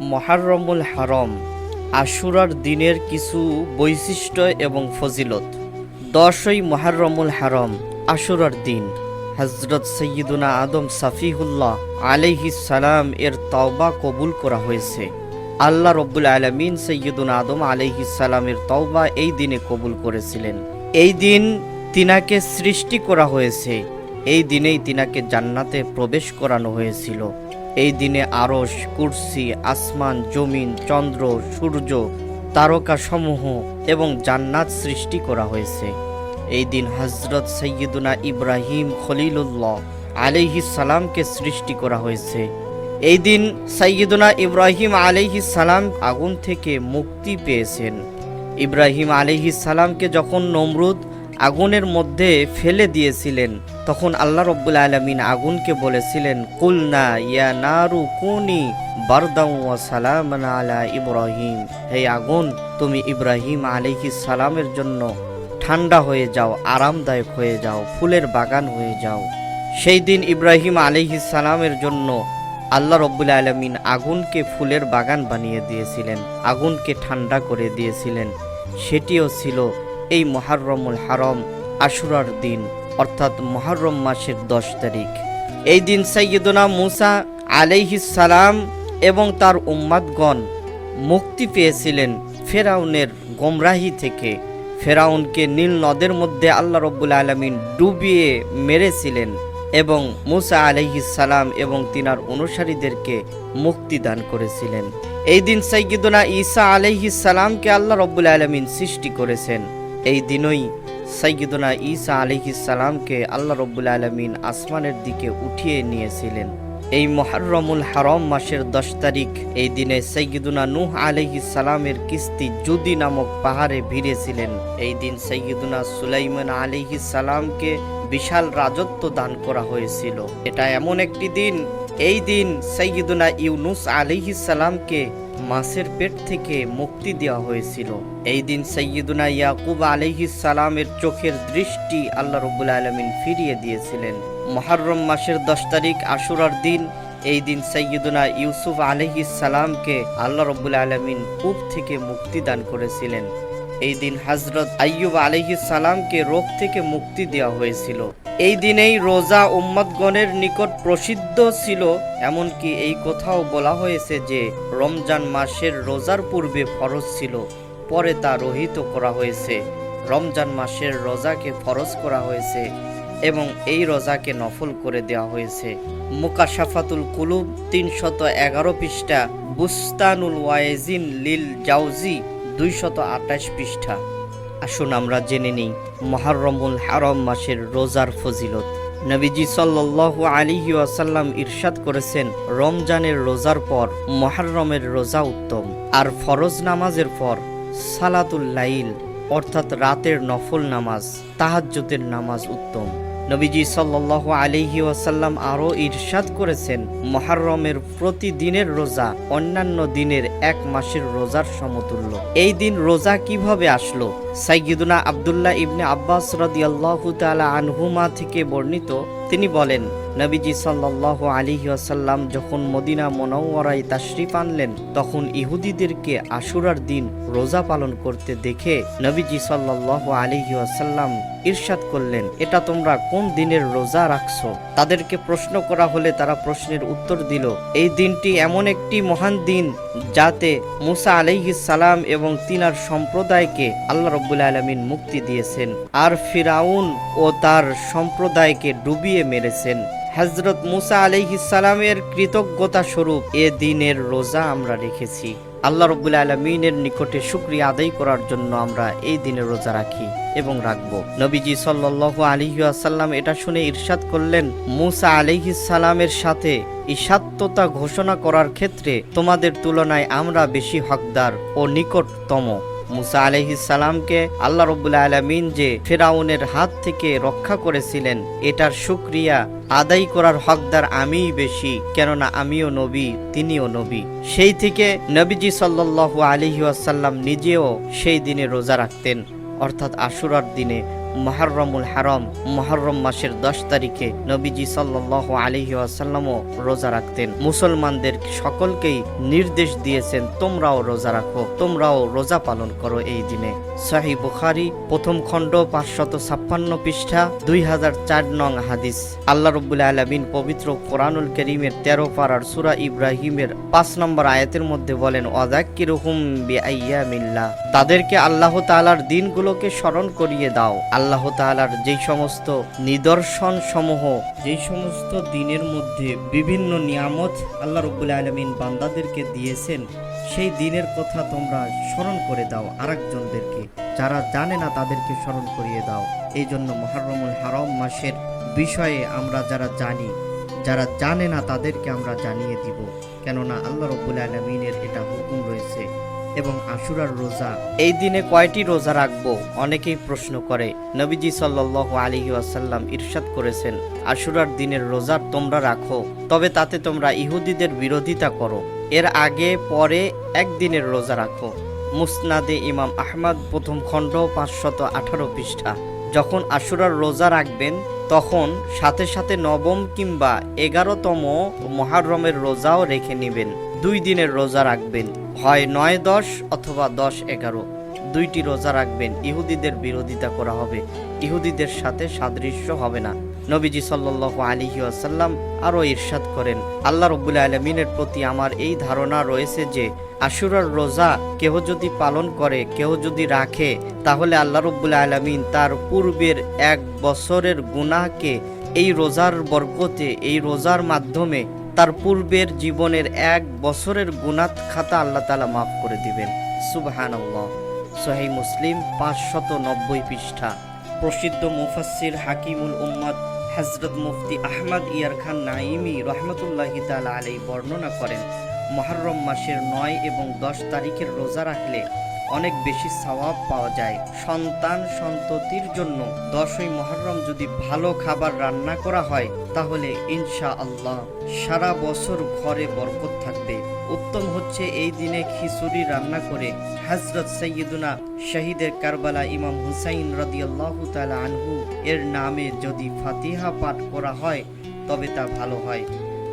মহারমুল harm, আশুরার দিনের কিছু বৈশিষ্ট্য এবং ফজিলত। দশই মহারমুল হারম, আশুরার দিন। হজরত সৈয়দুনা আদম সাফিহুল্লাহ আলাইহিস সালাম এর তওবা কবুল করা হয়েছে। আল্লাহ রব্বুল আলমিন সৈয়দুনা আদম আলাইহিস সালামের তওবা এই দিনে কবুল করেছিলেন। এই দিন তিনাকে সৃষ্টি করা হয়েছে। এই দিনেই তিনাকে জান্নাতে প্রবেশ করানো হয়েছিল। এই দিনে আরস কুরসি, আসমান, জমিন, চন্দ্র, সূর্য, তারকাসমূহ এবং জান্নাত সৃষ্টি করা হয়েছে। এই দিন হজরত সৈয়দুনা ইব্রাহিম খলিলুল্লাহ আলাইহিস সালামকে সৃষ্টি করা হয়েছে। এই দিন সৈয়দুনা ইব্রাহিম আলাইহিস সালাম আগুন থেকে মুক্তি পেয়েছেন। ইব্রাহিম আলাইহিস সালামকে যখন নমরুদ আগুনের মধ্যে ফেলে দিয়েছিলেন। তখন আল্লাহ রব্বুল আলমিন আগুনকে বলেছিলেন, কুলনা ইয়া নারু কুনি সালামান আলা ইব্রাহিম। হে আগুন, তুমি ইব্রাহিম আলাইহিস সালামের জন্য ঠান্ডা হয়ে যাও, আরামদায়ক হয়ে যাও, ফুলের বাগান হয়ে যাও। সেই দিন ইব্রাহিম আলাইহিস সালামের জন্য আল্লাহ রব্বুল আলমিন আগুনকে ফুলের বাগান বানিয়ে দিয়েছিলেন, আগুনকে ঠান্ডা করে দিয়েছিলেন। সেটিও ছিল এই মহারমুল হারম আশুরার দিন, অর্থাৎ মহরম মাসের দশ তারিখ। এই দিন সৈয়দনা মুসা সালাম এবং তার উম্মাদগণ মুক্তি পেয়েছিলেন ফেরাউনের গোমরাহি থেকে। ফেরাউনকে নীল নদের মধ্যে আল্লাহ রব্বুল আলমিন ডুবিয়ে মেরেছিলেন এবং মুসা সালাম এবং তিনার অনুসারীদেরকে মুক্তি দান করেছিলেন। এই দিন সৈয়দনা ঈসা সালামকে আল্লাহ রব্বুল আলমিন সৃষ্টি করেছেন। এই দিনই সৈয়দনা ঈসা আলাইহিস সালামকে আল্লাহ রব্বুল আলমিন আসমানের দিকে উঠিয়ে নিয়েছিলেন। এই মহারমুল হারম মাসের দশ তারিখ, এই দিনে সৈয়দুনা নূহ সালামের কিস্তি জুদি নামক পাহাড়ে ভিড়েছিলেন। এই দিন সৈয়দুনা সুলাইমান সালামকে বিশাল রাজত্ব দান করা হয়েছিল। এটা এমন একটি দিন, এই দিন সৈয়দুনা ইউনুস সালামকে মাছের পেট থেকে মুক্তি দেওয়া হয়েছিল। এই দিন সৈয়দুনা ইয়াকুব সালামের চোখের দৃষ্টি আল্লাহ রব্বুল আলমিন ফিরিয়ে দিয়েছিলেন। মহরম মাসের দশ তারিখ আশুরার দিন, এই দিন সৈয়দুনা ইউসুফ সালামকে আল্লাহ রব্বুল আলমিন কূপ থেকে মুক্তি দান করেছিলেন। এই দিন হজরত আইয়ুব সালামকে রোগ থেকে মুক্তি দেওয়া হয়েছিল। এই দিনেই রোজা উম্মতগণের নিকট প্রসিদ্ধ ছিল, এমনকি এই কথাও বলা হয়েছে যে, রমজান মাসের রোজার পূর্বে ফরজ ছিল, পরে তা রহিত করা হয়েছে। রমজান মাসের রোজাকে ফরজ করা হয়েছে এবং এই রোজাকে নফল করে দেওয়া হয়েছে। মুকাশাফাতুল কুলুব তিনশত এগারো পৃষ্ঠা, বুস্তানুল ওয়াইজিন লিল জাউজি দুইশত আঠাশ পৃষ্ঠা। আসুন আমরা জেনে নিই মহারমুল হারম মাসের রোজার ফজিলত। নবীজি সাল্লু আলিহি আসাল্লাম ইরশাদ করেছেন, রমজানের রোজার পর মহারমের রোজা উত্তম, আর ফরজ নামাজের পর সালাতুল লাইল, অর্থাৎ রাতের নফল নামাজ তাহাজ্যতের নামাজ উত্তম। নবীজি সাল্লাহ আলিহি ওয়াসাল্লাম আরও ইরশাদ করেছেন, মহারমের প্রতিদিনের রোজা অন্যান্য দিনের এক মাসের রোজার সমতুল্য। এই দিন রোজা কীভাবে আসলো? সাইগিদুনা আবদুল্লাহ ইবনে আব্বাস রদিয়াল্লাহ তালা আনহুমা থেকে বর্ণিত, তিনি বলেন নবীজি সাল্লাহ আলিহি আসাল্লাম যখন মদিনা মনওয়ারায় তাশরিফ আনলেন, তখন ইহুদিদেরকে আশুরার দিন রোজা পালন করতে দেখে নবীজি সাল্লাহ আলিহি আসাল্লাম ইরশাদ করলেন, এটা তোমরা কোন দিনের রোজা রাখছো? তাদেরকে প্রশ্ন করা হলে তারা প্রশ্নের উত্তর দিল, এই দিনটি এমন একটি মহান দিন যাতে মুসা আলাইহিস সালাম এবং তিনার সম্প্রদায়কে আল্লাহ রব্বুল আলমিন মুক্তি দিয়েছেন, আর ফিরাউন ও তার সম্প্রদায়কে ডুবিয়ে মেরেছেন। হজরত মুসা আলাইহিসালামের কৃতজ্ঞতা স্বরূপ এ দিনের রোজা আমরা রেখেছি। আল্লাহ রব্বুল আলমিনের নিকটে শুক্রিয়া আদায় করার জন্য আমরা এই দিনে রোজা রাখি এবং রাখব। নবীজি সাল্লাহ আলিহাসাল্লাম এটা শুনে ইরশাদ করলেন, মুসা আলিহিসালামের সাথে ইসাত্ততা ঘোষণা করার ক্ষেত্রে তোমাদের তুলনায় আমরা বেশি হকদার ও নিকটতম। মুসা আলহিসাল্লামকে আল্লাহ রবুল্লা আলমিন যে ফেরাউনের হাত থেকে রক্ষা করেছিলেন, এটার সুক্রিয়া আদায় করার হকদার আমিই বেশি, কেননা আমিও নবী, তিনিও নবী। সেই থেকে নবীজি সাল্লু আলহি নিজেও সেই দিনে রোজা রাখতেন। অর্থাৎ আশুরার দিনে মহারমুল হারম, মহরম মাসের দশ তারিখে নবীজি সাল্লাহ আলহি আসাল্লামও রোজা রাখতেন। মুসলমানদের সকলকেই নির্দেশ দিয়েছেন, তোমরাও রোজা রাখো, তোমরাও রোজা পালন করো এই দিনে। সাহি বুখারি, প্রথম খণ্ড, পাঁচশত ছাপ্পান্ন পৃষ্ঠা, দুই হাজার চার নং হাদিস। আল্লাহ রব্বুল আলমিন পবিত্র কোরআনুল করিমের তেরো পাড়ার সুরা ইব্রাহিমের পাঁচ নম্বর আয়াতের মধ্যে বলেন অদাক্কির হুম মিল্লা তাদেরকে আল্লাহ তালার দিনগুলোকে স্মরণ করিয়ে দাও। আল্লাহ তাআলার যেই সমস্ত নিদর্শন সমূহ যেই সমস্ত দিনের মধ্যে বিভিন্ন নিয়ামত আল্লাহ রব্বুল আলমিন বান্দাদেরকে দিয়েছেন, সেই দিনের কথা তোমরা স্মরণ করে দাও আরেকজনদেরকে। যারা জানে না তাদেরকে স্মরণ করিয়ে দাও। এই জন্য মহারমুল হারম মাসের বিষয়ে আমরা যারা জানি, যারা জানে না তাদেরকে আমরা জানিয়ে দিব। কেননা আল্লাহ রব্বুল আলমিনের এটা হুকুম রয়েছে। এবং আশুরার রোজা। এই দিনে কয়টি রোজা রাখব? অনেকেই প্রশ্ন করে। নবীজি সাল্লাহ আলী আসাল্লাম ইরশাদ করেছেন, আশুরার দিনের রোজা তোমরা রাখো, তবে তাতে তোমরা ইহুদিদের বিরোধিতা করো। এর আগে, পরে একদিনের রোজা রাখো। মুসনাদে ইমাম আহমদ, প্রথম খণ্ড, পাঁচশত আঠারো পৃষ্ঠা। যখন আশুরার রোজা রাখবেন, তখন সাথে সাথে নবম কিংবা এগারোতম মহারমের রোজাও রেখে নেবেন। দুই দিনের রোজা রাখবেন। হয় নয় দশ অথবা দশ এগারো। দুইটি রোজা রাখবেন, ইহুদিদের বিরোধিতা করা হবে। ইহুদিদের সাথে সাদৃশ্য হবে না। নবীজি সাল্লাহ আলিহি আসাল্লাম আরও ইরশাদ করেন, আল্লাহ রব্বুল আলমিনের প্রতি আমার এই ধারণা রয়েছে যে, আশুরার রোজা কেহ যদি পালন করে, কেহ যদি রাখে, তাহলে আল্লাহ রব্বুল আলমিন তার পূর্বের এক বছরের গুনাহকে এই রোজার বরকতে, এই রোজার মাধ্যমে তার পূর্বের জীবনের এক বছরের গুনাত খাতা আল্লাহ তালা মাফ করে দিবেন। সুবহান সোহাই মুসলিম পাঁচশত নব্বই পৃষ্ঠা। প্রসিদ্ধ মুফাসির হাকিমুল উম্মদ হজরত মুফতি আহমদ ইয়ার খান নাইমি রহমতুল্লাহ তালা আলাই বর্ণনা করেন, মহরম মাসের নয় এবং দশ তারিখের রোজা রাখলে অনেক বেশি সওয়াব পাওয়া যায়। সন্তান সন্ততির জন্য দশই মহরম যদি ভালো খাবার রান্না করা হয়, তাহলে ইনশা আল্লাহ সারা বছর ঘরে বরকত থাকবে। উত্তম হচ্ছে এই দিনে খিচুড়ি রান্না করে হজরত সৈয়দুনা শহীদের কারবালা ইমাম হুসাইন রদিয়াল্লাহ তালা আনহু এর নামে যদি ফাতিহা পাঠ করা হয়, তবে তা ভালো হয়।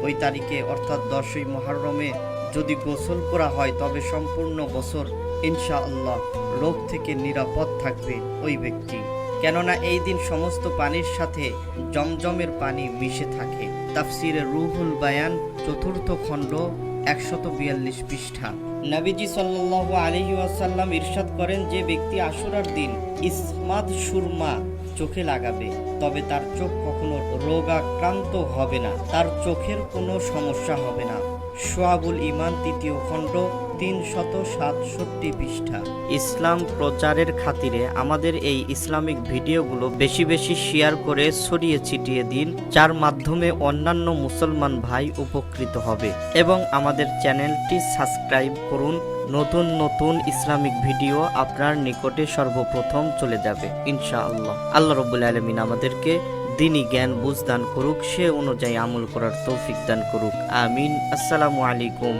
ওই তারিখে অর্থাৎ দশই মহরমে যদি গোসল করা হয়, তবে সম্পূর্ণ বছর ইনশা আল্লাহ রোগ থেকে নিরাপদ থাকবে ওই ব্যক্তি। কেননা এই দিন সমস্ত পানির সাথে জমজমের পানি মিশে থাকে। তাফসিরে রুহুল বায়ান, চতুর্থ খণ্ড, একশত বিয়াল্লিশ পৃষ্ঠা। নবীজি সাল্লাল্লাহু আলাইহি ওয়াসাল্লাম ইরশাদ করেন যে ব্যক্তি আশুরার দিন ইসমাদ সুরমা চোখে লাগাবে, তবে তার চোখ কখনো রোগাক্রান্ত হবে না। তার চোখের কোনো সমস্যা হবে না। সোয়াবুল ইমান তৃতীয় খণ্ড, তিন শত সাতষট্টি পৃষ্ঠা। ইসলাম প্রচারের খাতিরে আমাদের এই ইসলামিক ভিডিওগুলো বেশি বেশি শেয়ার করে ছড়িয়ে ছিটিয়ে দিন, যার মাধ্যমে অন্যান্য মুসলমান ভাই উপকৃত হবে। এবং আমাদের চ্যানেলটি সাবস্ক্রাইব করুন, নতুন নতুন ইসলামিক ভিডিও আপনার নিকটে সর্বপ্রথম চলে যাবে, ইনশাআল্লাহ। আল্লাহ রবুল আলমিন আমাদেরকে দিনই জ্ঞান বুঝ দান করুক, সে অনুযায়ী আমল করার তৌফিক দান করুক। আমিন। আসসালামু আলাইকুম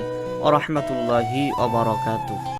ও রহমতুল্লাহি